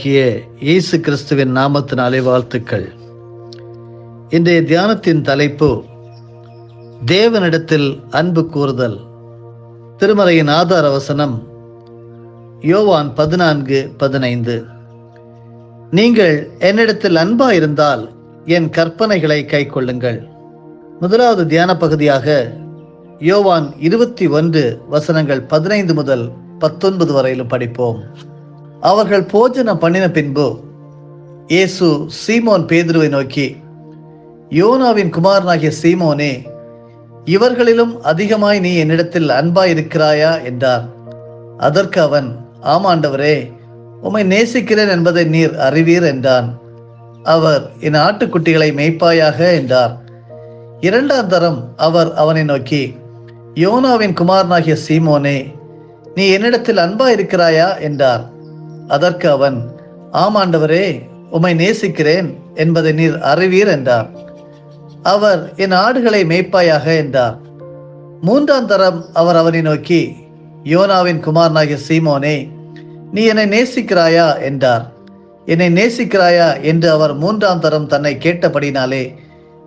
ஆண்டவராகிய இயேசு கிறிஸ்துவின் நாமத்தினாலே வாழ்த்துக்கள். இன்றைய தியானத்தின் தலைப்பு தேவனிடத்தில் அன்பு கூறுதல். திருமறையின் ஆதார வசனம் யோவான் பதினான்கு பதினைந்து. நீங்கள் என்னிடத்தில் அன்பா இருந்தால் என் கற்பனைகளை கைக்கொள்ளுங்கள் முதலாவது தியான பகுதியாக யோவான் இருபத்தி ஒன்று வசனங்கள் பதினைந்து முதல் பத்தொன்பது வரையிலும் படிப்போம். அவர்கள் போஜனம் பண்ணின பின்பு இயேசு சீமோன் பேதுருவை நோக்கி யோனாவின் குமாரனாகிய சீமோனே இவர்களிலும் அதிகமாய் நீ என்னிடத்தில் அன்பாய் இருக்கிறாயா என்றார் அதற்கு அவன் ஆமாண்டவரே உம்மை நேசிக்கிறேன் என்பதை நீர் அறிவீர் என்றான். அவர் என் ஆட்டுக்குட்டிகளை மேய்ப்பாயாக? என்றார். இரண்டாம் தரம் அவர் அவனை நோக்கி யோனாவின் குமாரனாகிய சீமோனே நீ என்னிடத்தில் அன்பா இருக்கிறாயா என்றார். அதற்கு அவன் ஆமாண்டவரே உம்மை நேசிக்கிறேன் என்பதை நீர் அறிவீர் என்றார். அவர் என் ஆடுகளை மேய்ப்பாயாக என்றார். மூன்றாம் தரம் அவர் அவனை நோக்கி யோனாவின் குமாரனாகிய சீமோனே நீ என்னை நேசிக்கிறாயா? என்றார். என்னை நேசிக்கிறாயா? என்று அவர் மூன்றாம் தரம் தன்னை கேட்டபடினாலே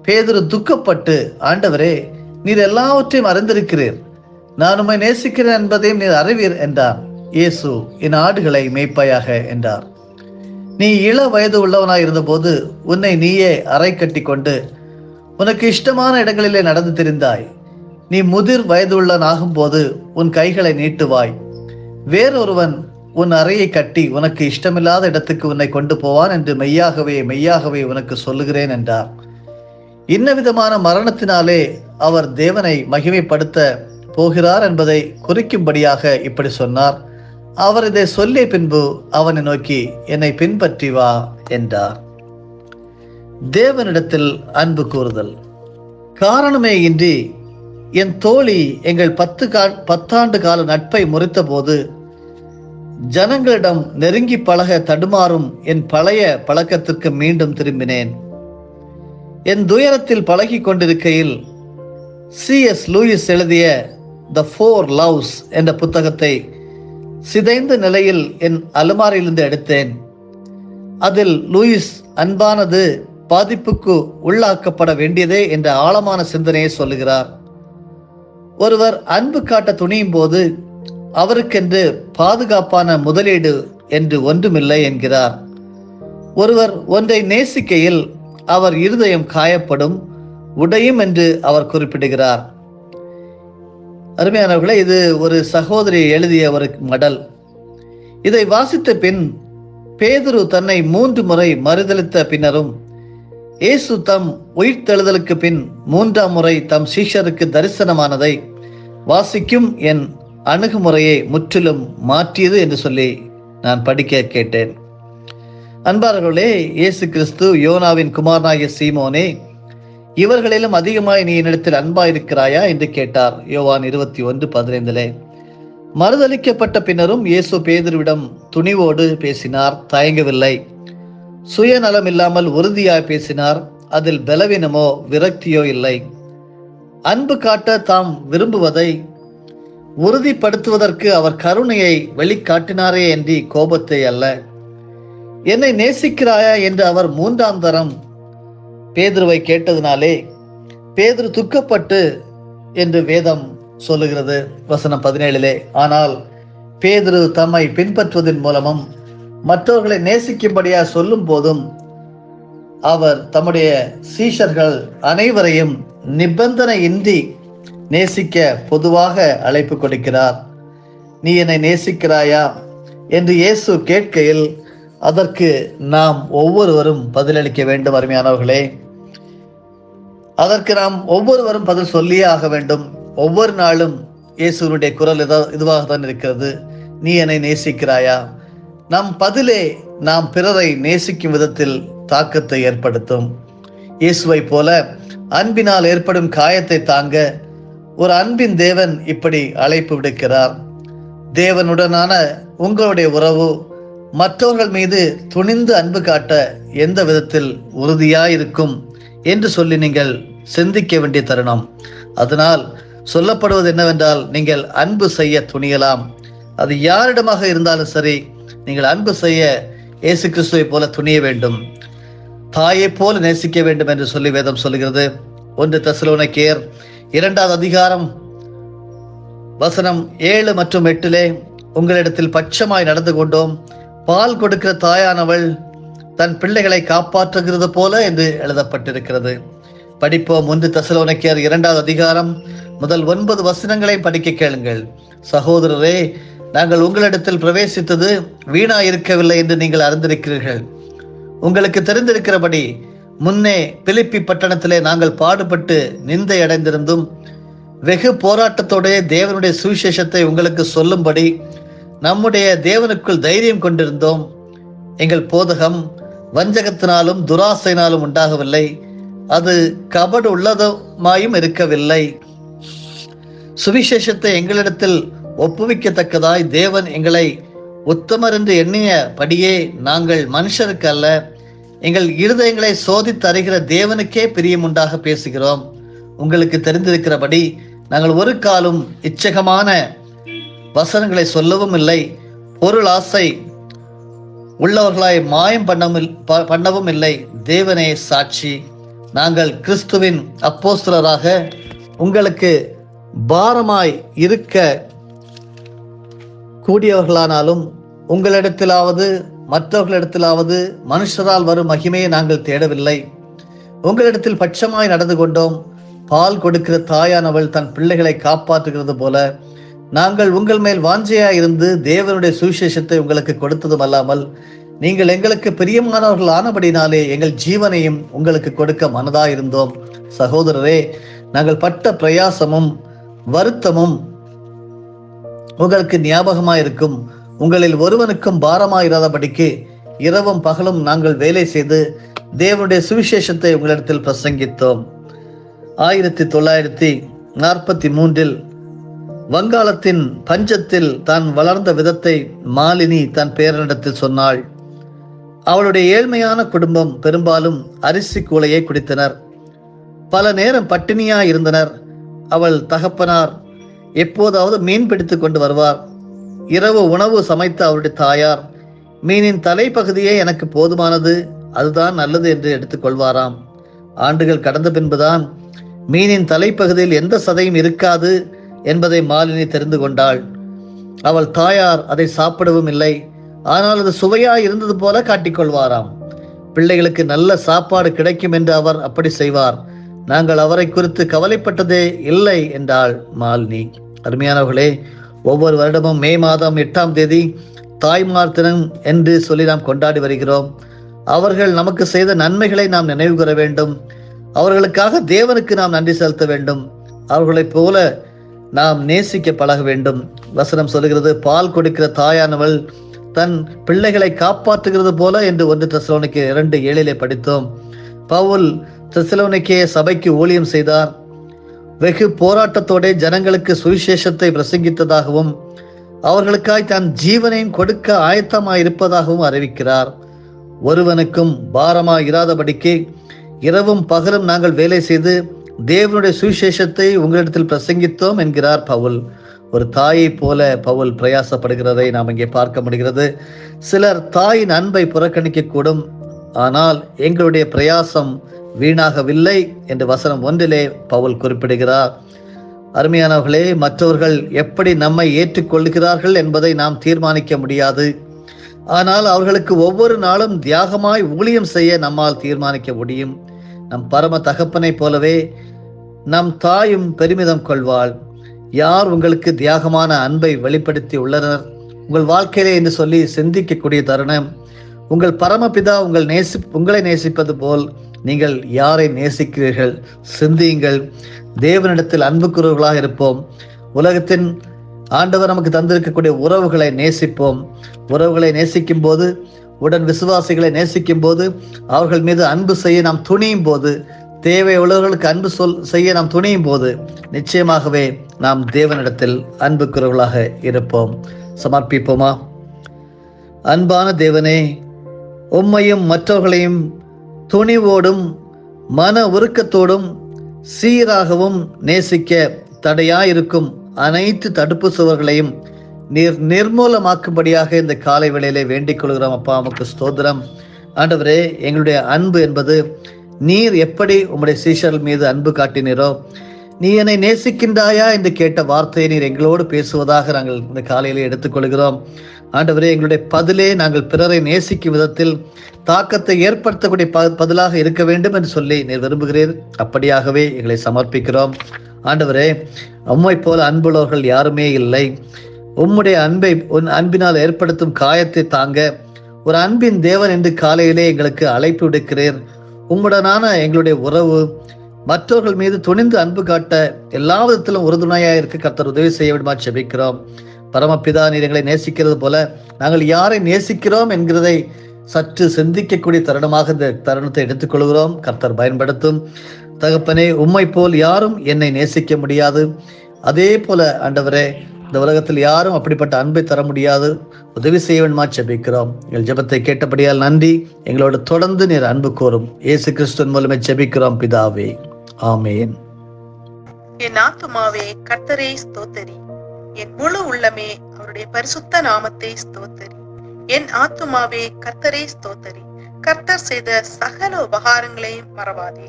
பேதுரு துக்கப்பட்டு ஆண்டவரே நீர் எல்லாவற்றையும் அறிந்திருக்கிறீர். நான் உம்மை நேசிக்கிறேன் என்பதையும் நீர் அறிவீர் என்றான் இயேசு என் ஆடுகளை மேய்ப்பாயாக என்றார். நீ இள வயது உள்ளவனாய் இருந்தபோது உன்னை நீயே அறை கட்டி கொண்டு உனக்கு இஷ்டமான இடங்களிலே நடந்து தெரிந்தாய். நீ முதிர் வயதுள்ளவன் ஆகும்போது உன் கைகளை நீட்டுவாய். வேறொருவன் உன் அறையை கட்டி உனக்கு இஷ்டமில்லாத இடத்துக்கு உன்னை கொண்டு போவான் என்று மெய்யாகவே மெய்யாகவே உனக்கு சொல்லுகிறேன் என்றார். இன்ன விதமான மரணத்தினாலே அவர் தேவனை மகிமைப்படுத்த போகிறார் என்பதை குறிக்கும்படியாக இப்படி சொன்னார். அவர் இதை சொல்லிய பின்பு அவனை நோக்கி என்னை பின்பற்றி வா என்றார். தேவனிடத்தில் அன்பு கூறுதல். காரணமே இன்றி என் தோழி எங்கள் பத்து கா பத்தாண்டு கால நட்பை முறித்தபோது ஜனங்களிடம் நெருங்கி பழக தடுமாறும் என் பழைய பழக்கத்திற்கு மீண்டும் திரும்பினேன். என் துயரத்தில் பழகி கொண்டிருக்கையில் சி. எஸ். லூயிஸ் எழுதிய த ஃபோர் லவ்ஸ் என்ற புத்தகத்தை சிதைந்த நிலையில் என் அலுமாரியிலிருந்து எடுத்தேன். அதில் லூயிஸ் அன்பானது பாதிப்புக்கு உள்ளாக்கப்பட வேண்டியதே என்ற ஆழமான சிந்தனையை சொல்லுகிறார். ஒருவர் அன்பு காட்ட துணியும் போது அவருக்கென்று பாதுகாப்பான முதலீடு என்று ஒன்றுமில்லை என்கிறார். ஒருவர் ஒன்றை நேசிக்கையில் அவர் இருதயம் காயப்படும் உடையும் என்று அவர் குறிப்பிடுகிறார். அருமையானவர்களே இது ஒரு சகோதரி எழுதிய ஒரு மடல். இதை வாசித்த பின் பேதுரு தன்னை மூன்று முறை மறுதளித்த பின்னரும் இயேசு தம் உயிர்த்தெழுதலுக்கு பின் மூன்றாம் முறை தம் சீஷருக்கு தரிசனமானதை வாசிக்கும் என் அணுகுமுறையை முற்றிலும் மாற்றியது என்று சொல்லி நான் படிக்க கேட்டேன். அன்பார்களே இயேசு கிறிஸ்து யோனாவின் குமாரனாகிய சீமோனே இவர்களிலும் அதிகமாய் நீ என்னிடத்தில் அன்பாயிருக்கிறாயா? என்று கேட்டார் யோவான் இருபத்தி ஒன்று பதினைந்திலே. மறுதளிக்கப்பட்ட பின்னரும் இயேசு பேதுருவிடம் துணிவோடு பேசினார் தயங்கவில்லை. சுயநலம் இல்லாமல் உறுதியாய் பேசினார் அதில் பலவீனமோ விரக்தியோ இல்லை. அன்பு காட்ட தாம் விரும்புவதை உறுதிப்படுத்துவதற்கு அவர் கருணையை வெளிக்காட்டினாரே என்று கோபத்தை அல்ல. என்னை நேசிக்கிறாயா? என்று அவர் மூன்றாம் தரம் பேதுருவை கேட்டதினாலே பேதுரு துக்கப்பட்டு என்று வேதம் சொல்லுகிறது. வசனம் பதினேழிலே ஆனால் பேதுரு தம்மை பின்பற்றுவதன் மூலமும் மற்றவர்களை நேசிக்கும்படியா சொல்லும் போதும் அவர் தம்முடைய சீஷர்கள் அனைவரையும் நிபந்தனையின்றி நேசிக்க பொதுவாக அழைப்பு கொடுக்கிறார். நீ என்னை நேசிக்கிறாயா? என்று இயேசு கேட்கையில் அதற்கு நாம் ஒவ்வொருவரும் பதிலளிக்க வேண்டும் அருமையானவர்களே. அதற்கு நாம் ஒவ்வொருவரும் பதில் சொல்லியே ஆக வேண்டும். ஒவ்வொரு நாளும் இயேசுனுடைய குரல் இதா இதுவாக தான் இருக்கிறது. நீ என்னை நேசிக்கிறாயா? நம் பதிலே நாம் பிறரை நேசிக்கும் விதத்தில் தாக்கத்தை ஏற்படுத்தும். இயேசுவை போல அன்பினால் ஏற்படும் காயத்தை தாங்க ஒரு அன்பின் தேவன் இப்படி அழைப்பு விடுக்கிறார். தேவனுடனான உங்களுடைய உறவு மற்றவர்கள் மீது துணிந்து அன்பு காட்ட எந்த விதத்தில் உறுதியாயிருக்கும்? என்று சொல்லி நீங்கள் சிந்திக்க வேண்டிய தருணம். அதனால் சொல்லப்படுவது என்னவென்றால் நீங்கள் அன்பு செய்ய துணியலாம். அது யாரிடமாக இருந்தாலும் சரி நீங்கள் அன்பு செய்ய இயேசு கிறிஸ்துவை போல துணிய வேண்டும். தாயை போல நேசிக்க வேண்டும் என்று சொல்லி வேதம் சொல்லுகிறது. ஒன்று தெசலோனிக்கேயர் இரண்டாவது அதிகாரம் வசனம் ஏழு மற்றும் எட்டிலே உங்களிடத்தில் பட்சமாய் நடந்து கொண்டோம். பால் கொடுக்கிற தாயானவள் தன் பிள்ளைகளை காப்பாற்றுகிறது போல என்று எழுதப்பட்டிருக்கிறது. படிப்போம் ஒன்று தசலோனக்கியர் இரண்டாவது அதிகாரம் முதல் ஒன்பது வசனங்களை படிக்க கேளுங்கள். சகோதரரே நாங்கள் உங்களிடத்தில் பிரவேசித்தது வீணா இருக்கவில்லை என்று நீங்கள் அறிந்திருக்கிறீர்கள். உங்களுக்கு தெரிந்திருக்கிறபடி முன்னே பிலிப்பி பட்டணத்திலே நாங்கள் பாடுபட்டு நிந்தை அடைந்திருந்தும் வெகு போராட்டத்தோடைய தேவனுடைய சுவிசேஷத்தை உங்களுக்கு சொல்லும்படி நம்முடைய தேவனுக்குள் தைரியம் கொண்டிருந்தோம். எங்கள் போதகம் வஞ்சகத்தினாலும் துராசையினாலும் உண்டாகவில்லை. அது கபடு உள்ளதுமாயும் இருக்கவில்லை. சுவிசேஷத்தை எங்களிடத்தில் ஒப்புவிக்கத்தக்கதாய் தேவன் எங்களை உத்தமர் என்று எண்ணியபடியே நாங்கள் மனுஷருக்கு அல்ல. எங்கள் இருதயங்களை சோதித்து அறிகிற தேவனுக்கே பிரியமுண்டாக பேசுகிறோம். உங்களுக்கு தெரிந்திருக்கிறபடி நாங்கள் ஒரு காலும் இச்சகமான வசனங்களை சொல்லவும் இல்லை பொருள் ஆசை உள்ளவர்களாய் மாயம் பண்ணவும் ப- பண்ணவும் இல்லை. தேவனே சாட்சி. நாங்கள் கிறிஸ்துவின் அப்போஸ்தலராக உங்களுக்கு பாரமாய் இருக்க கூடியவர்களானாலும் உங்களிடத்திலாவது மற்றவர்களிடத்திலாவது மனுஷரால் வரும் மகிமையை நாங்கள் தேடவில்லை. உங்களிடத்தில் பட்சமாய் நடந்து கொண்டோம். பால் கொடுக்கிற தாயானவள் தன் பிள்ளைகளை காப்பாற்றுகிறது போல நாங்கள் உங்கள் மேல் வாஞ்சையாக இருந்து தேவனுடைய சுவிசேஷத்தை உங்களுக்கு கொடுத்ததும் அல்லாமல் நீங்கள் எங்களுக்கு பிரியமானவர்கள் ஆனபடினாலே எங்கள் ஜீவனையும் உங்களுக்கு கொடுக்க மனதாயிருந்தோம். சகோதரரே நாங்கள் பட்ட பிரயாசமும் வருத்தமும் உங்களுக்கு ஞாபகமாயிருக்கும். உங்களில் ஒருவனுக்கும் பாரமாயிராதபடிக்கு இரவும் பகலும் நாங்கள் வேலை செய்து தேவனுடைய சுவிசேஷத்தை உங்களிடத்தில் பிரசங்கித்தோம். ஆயிரத்தி தொள்ளாயிரத்தி நாற்பத்தி மூன்றில் வங்காளத்தின் பஞ்சத்தில் தான் வளர்ந்த விதத்தை மாலினி தன் பேரனிடத்தில் சொன்னாள். அவளுடைய ஏழ்மையான குடும்பம் பெரும்பாலும் அரிசி கூலையை குடித்தனர். பல நேரம் பட்டினியாய் இருந்தனர். அவள் தகப்பனார் எப்போதாவது மீன் பிடித்து கொண்டு வருவார். இரவு உணவு சமைத்த அவருடைய தாயார் மீனின் தலைப்பகுதியே எனக்கு போதுமானது அதுதான் நல்லது என்று எடுத்துக்கொள்வாராம் ஆண்டுகள் கடந்த பின்புதான் மீனின் தலைப்பகுதியில் எந்த சதையும் இருக்காது என்பதை மாலினி தெரிந்து கொண்டாள். அவள் தாயார் அதை சாப்பிடவும் இல்லை. ஆனால் அது சுவையாக இருந்தது போல காட்டிக்கொள்வாராம் பிள்ளைகளுக்கு நல்ல சாப்பாடு கிடைக்கும் என்று அவர் அப்படி செய்வார். நாங்கள் அவரை குறித்து கவலைப்பட்டதே இல்லை என்றாள் மாலினி. அருமையானவர்களே ஒவ்வொரு வருடமும் மே மாதம் எட்டாம் தேதி தாய்மார் தினம் என்று சொல்லி நாம் கொண்டாடி வருகிறோம். அவர்கள் நமக்கு செய்த நன்மைகளை நாம் நினைவு கூற வேண்டும். அவர்களுக்காக தேவனுக்கு நாம் நன்றி செலுத்த வேண்டும். அவர்களைப் போல நாம் நேசிக்க பழக வேண்டும். வசனம் சொல்கிறது பால் கொடுக்கிற தாயானவள் தன் பிள்ளைகளை காப்பாற்றுகிறது போல என்று ஒன்று தெசலோனிக்கு இரண்டு ஏழிலே படித்தோம். பவுல் தெசலோனிக்கே சபைக்கு ஊழியம் செய்தார். வெகு போராட்டத்தோட ஜனங்களுக்கு சுவிசேஷத்தை பிரசங்கித்ததாகவும் அவர்களுக்காய் தன் ஜீவனையும் கொடுக்க ஆயத்தமாக இருப்பதாகவும் அறிவிக்கிறார். ஒருவனுக்கும் பாரமாக இராதபடிக்கு இரவும் பகலும் நாங்கள் வேலை செய்து தேவனுடைய சுவிசேஷத்தை உங்களிடத்தில் பிரசங்கித்தோம் என்கிறார் பவுல். ஒரு தாயை போல பவுல் பிரயாசப்படுகிறதை நாம் இங்கே பார்க்க முடிகிறது. சிலர் தாயின் அன்பை புறக்கணிக்கக்கூடும். ஆனால் எங்களுடைய பிரயாசம் வீணாகவில்லை என்று வசனம் ஒன்றிலே பவுல் குறிப்பிடுகிறார். அருமையானவர்களே மற்றவர்கள் எப்படி நம்மை ஏற்றுக்கொள்கிறார்கள் என்பதை நாம் தீர்மானிக்க முடியாது. ஆனால் அவர்களுக்கு ஒவ்வொரு நாளும் தியாகமாய் ஊழியம் செய்ய நம்மால் தீர்மானிக்க முடியும். நம் பரம தகப்பனைப் போலவே நம் தாயும் பெருமிதம் கொள்வாள். யார் உங்களுக்கு தியாகமான அன்பை வெளிப்படுத்தி உள்ளனர்? உங்கள் வாழ்க்கையிலே என்று சொல்லி சிந்திக்கக்கூடிய தருணம். உங்கள் பரமபிதா உங்கள் நேசி உங்களை நேசிப்பது போல் நீங்கள் யாரை நேசிக்கிறீர்கள்? சிந்தியுங்கள். தேவனிடத்தில் அன்புக்குறவர்களாக இருப்போம். உலகத்தின் ஆண்டவர் நமக்கு தந்திருக்கக்கூடிய உறவுகளை நேசிப்போம். உறவுகளை நேசிக்கும் போது உடன் விசுவாசிகளை நேசிக்கும் போது அவர்கள் மீது அன்பு செய்ய நாம் துணியும் போது தேவை உள்ளவர்களுக்கு அன்பு சொல் செய்ய நாம் துணியும் போது நிச்சயமாகவே நாம் தேவனிடத்தில் அன்புக்குறவர்களாக இருப்போம். சமர்ப்பிப்போமா? அன்பான தேவனே உம்மையும் மற்றவர்களையும் துணிவோடும் மன உருக்கத்தோடும் சீராகவும் நேசிக்க தடையாயிருக்கும் அனைத்து தடுப்பு சுவர்களையும் நீர் நிர்மூலமாக்கும்படியாக இந்த காலை வேளையிலே வேண்டிக் கொள்கிறோம். அப்பா உமக்கு ஸ்தோத்திரம். ஆண்டவரே எங்களுடைய அன்பு என்பது நீர் எப்படி உம்முடைய சீஷர்கள் மீது அன்பு காட்டினீரோ நீ என்னை நேசிக்கின்றாயா என்று கேட்ட வார்த்தையை நீர் எங்களோடு பேசுவதாக நாங்கள் இந்த காலையிலே எடுத்துக்கொள்கிறோம் ஆண்டவரே எங்களுடைய பதிலே நாங்கள் பிறரை நேசிக்கும் விதத்தில் தாக்கத்தை ஏற்படுத்தக்கூடிய ப பதிலாக இருக்க வேண்டும் என்று சொல்லி நீர் விரும்புகிறீர். அப்படியாகவே எங்களை சமர்ப்பிக்கிறோம். ஆண்டவரே அம்மை போல அன்புள்ளவர்கள் யாருமே இல்லை. உம்முடைய அன்பை உன் அன்பினால் ஏற்படுத்தும் காயத்தை தாங்க ஒரு அன்பின் தேவன் என்று காலையிலே எங்களுக்கு அழைப்பு விடுக்கிறீர். உம்முடனான எங்களுடைய உறவு மற்றவர்கள் மீது துணிந்து அன்பு காட்ட எல்லா விதத்திலும் உறுதுணையாக இருக்க கர்த்தர் உதவி செய்ய விடுமா செபிக்கிறோம் பரமபிதா நீர் எங்களை நேசிக்கிறது போல நாங்கள் யாரை நேசிக்கிறோம் என்கிறதை சற்று சிந்திக்கக்கூடிய தருணமாக இந்த தருணத்தை எடுத்துக்கொள்கிறோம். கர்த்தர் பயன்படுத்தும். தகப்பனே உம்மை போல் யாரும் என்னை நேசிக்க முடியாது. அதே போல ஆண்டவரே இந்த உலகத்தில் யாரும் அப்படிப்பட்ட அன்பை தர முடியாது. உதவி செய்ய வேண்டுமா ஜெபிக்கிறோம். எங்கள் ஜெபத்தை கேட்டபடியால் நன்றி. எங்களோடு தொடர்ந்து நீர் அன்பு கோரும் இயேசு கிறிஸ்துவின் மூலமே ஜெபிக்கிறோம் பிதாவே. ஆமேன். என் ஆத்துமாவே கர்த்தரை ஸ்தோத்தரி. என் முழு உள்ளமே அவருடைய பரிசுத்த நாமத்தை ஸ்தோத்தரி. என் ஆத்துமாவே கர்த்தரை ஸ்தோத்தரி. கர்த்தர் செய்த சகல உபகாரங்களையும் மறவாதே.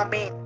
ஆமேன்.